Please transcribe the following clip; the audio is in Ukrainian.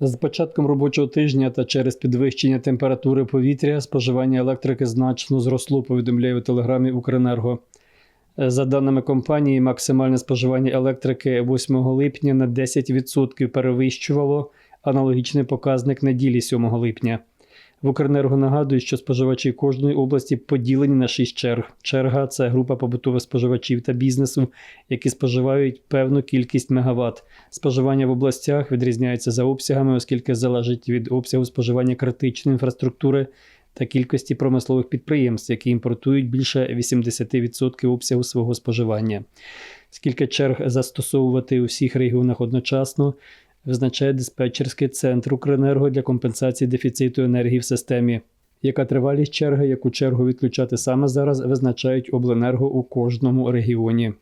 З початком робочого тижня та через підвищення температури повітря споживання електрики значно зросло, повідомляє у телеграмі Укренерго. Е, За даними компанії, максимальне споживання електрики 8 липня на 10% перевищувало аналогічний показник неділі 7 липня. В Укренерго нагадують, що споживачі кожної області поділені на 6 черг. Черга це група побутових споживачів та бізнесу, які споживають певну кількість мегаватт. Споживання в областях відрізняється за обсягами, оскільки залежить від обсягу споживання критичної інфраструктури та кількості промислових підприємств, які імпортують більше 80% обсягу свого споживання. Скільки черг застосовувати у всіх регіонах одночасно, визначає диспетчерський центр Укренерго для компенсації дефіциту енергії в системі. Яка тривалість черги, яку чергу відключати саме зараз, визначають обленерго у кожному регіоні.